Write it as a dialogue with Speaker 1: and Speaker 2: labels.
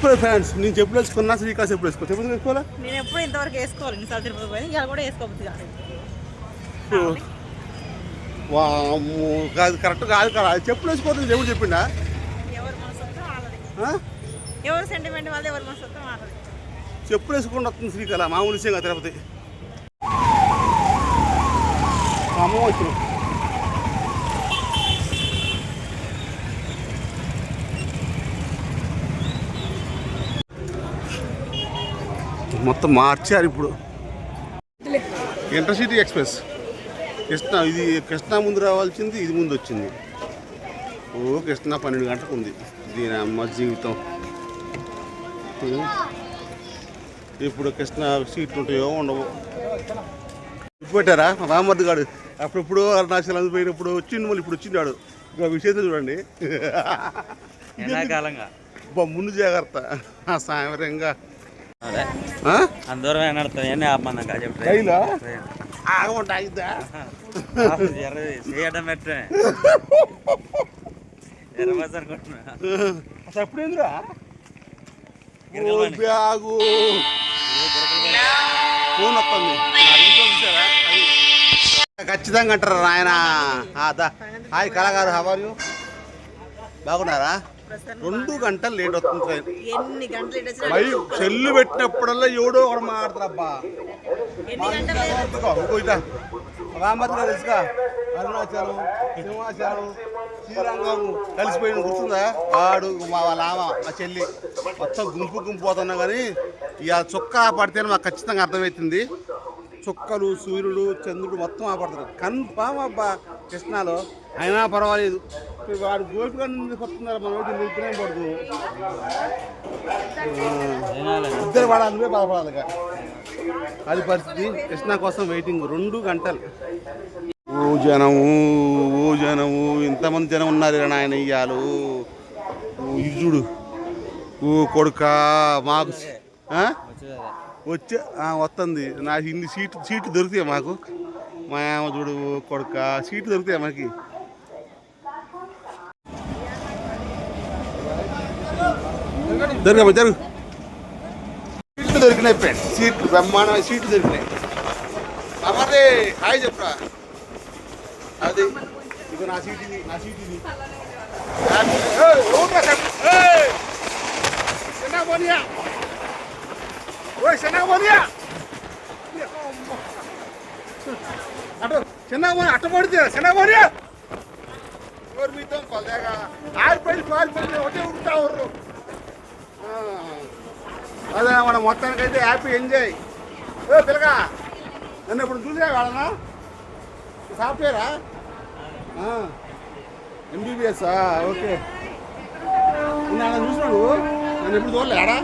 Speaker 1: ఇప్పుడు ఫ్యాన్స్ నేను చెప్పులు వేసుకున్నా శ్రీకాళ చెప్పులు వేసుకో చెప్పులు వేసుకోవాలా
Speaker 2: నేను ఎప్పుడు ఇంతవరకు వేసుకోవాలి. ఇన్నిసార్లు తిరుపతి పోయి ఇవాళ కూడా వేసుకోబుద్ది కాదు
Speaker 1: వామ్మో, కాదు కరెక్ట్ కాదు కదా. చెప్పులు వేసుకోవద్దు దేవుడు చెప్పిండా?
Speaker 2: ఎవరి? ఎవరి సెంటిమెంట్ వాళ్ళది ఎవరి
Speaker 1: చెప్పులు వేసుకుండా వస్తుంది శ్రీకళ మామూలు విషయం కాదు తిరుపతి. అమ్మ వచ్చిన మొత్తం మార్చారు ఇప్పుడు. ఇంటర్సిటీ ఎక్స్ప్రెస్ కృష్ణ ఇది కృష్ణా ముందు రావాల్సింది ఇది ముందు వచ్చింది. ఓ కృష్ణ పన్నెండు గంటలకు ఉంది. దీని అమ్మ జీవితం. ఇప్పుడు కృష్ణ సీట్లు ఉంటాయో ఉండవు. పెట్టారా? రామర్ది గాడు అప్పుడప్పుడు అరుణాచలం పోయినప్పుడు వచ్చిండు మళ్ళీ ఇప్పుడు వచ్చిండాడు. ఇంకా విషయం చూడండి.
Speaker 3: ఎండాకాలంగా.
Speaker 1: అబ్బా, ముందు జాగ్రత్త. ఆ సాయంత్రంగా?
Speaker 3: అందరం?
Speaker 1: ఆగమంటే ఆగిద్దా?
Speaker 3: చేయడం పెట్టే అనుకుంటున్నా.
Speaker 1: అసలు ఎప్పుడేందిరా. బ్యాగు. ఫోన్ వస్తుంది. ఖచ్చితంగా అంటారా హాయ్ కళాగారు హవారు బాగున్నారా? రెండు గంటలు లేట్ వస్తుంది ట్రైన్
Speaker 2: ఎన్ని గంటలు
Speaker 1: మళ్ళీ చెల్లు పెట్టినప్పుడల్లా ఎవడో ఒకడు మాట్లాడతారబ్బా. రామద్గా తెలుసుగా? అరుణాచలం సింహాచలం శ్రీరంగం కలిసిపోయిన గుర్తుందా? వాడు మా వాళ్ళ ఆమె మా చెల్లి. మొత్తం గుంపు గుంపు పోతున్నా కానీ ఇక చుక్క పడితేనే మాకు ఖచ్చితంగా అర్థమవుతుంది. చుక్కలు సూర్యుడు చంద్రుడు మొత్తం ఆపడతారు. కన్ఫామ్ అబ్బా కృష్ణాలో. అయినా పర్వాలేదు. వాడు గోపిగా నుండి కొడుతున్నారు మన ఒకటి నిలిపినే పడదు. ఇద్దరు పడాలి నువ్వే బాధపడాలి. అది పరిస్థితి. కృష్ణ కోసం వెయిటింగ్ రెండు గంటలు. ఓ జనము ఓ జనము ఇంతమంది జనం ఉన్నారు ఇలా నాయన ఇయ్యాలు. చూడు ఓ కొడుక మాకు? వచ్చే వస్తుంది. నాకు ఇన్ని సీట్లు సీట్లు దొరుకుతాయి మాకు. మా చూడు కొడుక సీట్లు దొరుకుతాయి మాకి. దొరికమ్మా జరుగు. సీట్లు దొరికినాయి ఫ్రెండ్. సీట్లు బ్రహ్మాండమైన సీట్లు దొరికినాయి. అమరే హాయ్ చెప్పురా. అది. ఇదిగో నా సీట్ ఇది నా సీట్ ఇది. ఏయ్, ఎవరురా చెప్పు? ఓయ్ చిన్నగా ఓయ్ శనగమోనియా! అటు శనగమోని అట్ట పడితే శనగమోనియా! ఎవరు మీతో కొలదేగా ఆరిపోయి పారిపోయి ఒకటే ఉంటా ఊరు అదే మన మొత్తానికైతే హ్యాపీ ఎంజాయ్ ఓ పిల్లగా నన్ను ఇప్పుడు చూసా వాళ్ళనా సాఫ్ట్వేరా ఎంబీబీఎస్ ఓకే. నన్ను చూసినాడు నన్ను ఎప్పుడు చూడలేడా